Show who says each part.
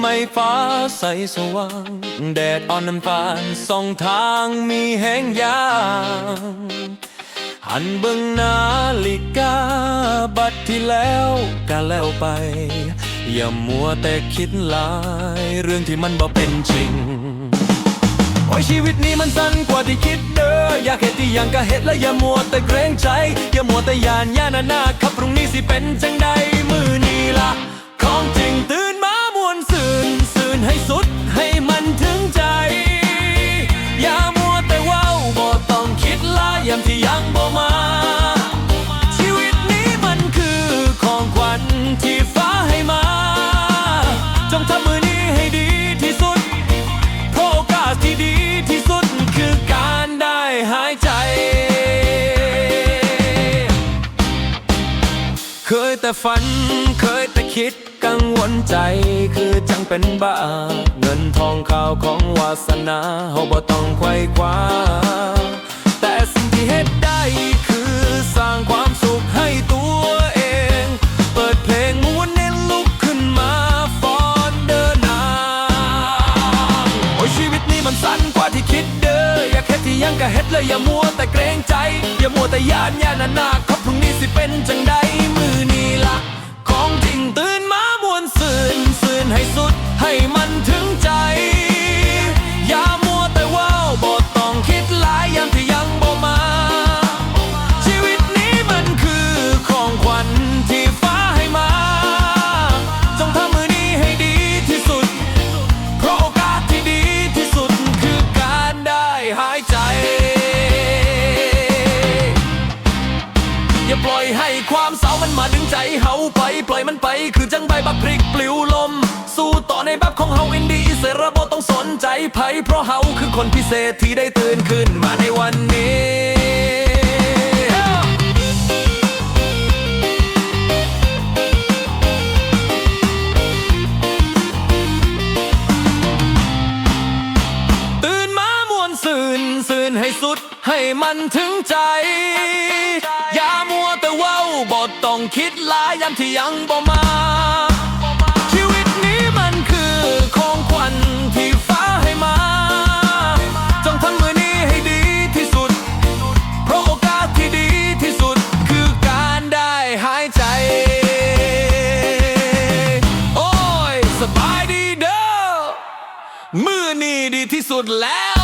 Speaker 1: ไม่ฟ้าใสสว่าง แดดอ่อนน้ำตาลสองทางมีแห้งยางหันเบิ่งนาฬิกา บัดที่แล้วก็แล้วไป อย่ามัวแต่คิดลาย เรื่องที่มันบ่เป็นจริง โอ้ยชีวิตนี้มันสั้นกว่าที่คิดเด้ออยากเห็นที่ยังก็เห็ดและอย่ามัวแต่เกรงใจ อย่ามัวแต่ยานยานานาครับพรุ่งนี้สิเป็นจังใด เคยแต่ฝันเคยแต่คิดกังวลใจคือจังเป็นบ้า เงินทองข่าวของวาสนาเฮาบ่ต้องไขว้คว้า แต่สิ่งที่เฮ็ดได้คือสร้างความสุขให้ตัวเอง เปิดเพลงม้วนเน้นลุกขึ้นมาฟ้อนเดินน้าโอ้ยชีวิตนี้มันสั้นกว่าที่คิดเด้ออยากเฮ็ดที่ยังก็เฮ็ดเลยอย่ามัวแต่เกรงใจ อย่ามัวแต่ยานยานานาคบพรุ่งนี้สิเป็นจังใด มาดึงใจเฮาไป ปล่อยมันไป คือจังใบบักพริกปลิวลม สู้ต่อในแบบของเฮาอินดีเสระบต้องสนใจไผเพราะเฮาคือคนพิเศษที่ได้ตื่นขึ้นมาในวันนี้ตื่นมามวนซื่นซื่น ให้สุดให้มันถึงใจ อย่ามัวแต่เว้า ต้องคิดหลายยามที่ยังบ่มา ชีวิตนี้มันคือของขวัญที่ฟ้าให้มาจงทำมือนี้ให้ดีที่สุด เพราะโอกาสที่ดีที่สุดคือการได้หายใจ โอ้ย สบายดีเด้อมือนี่ดีที่สุดแล้ว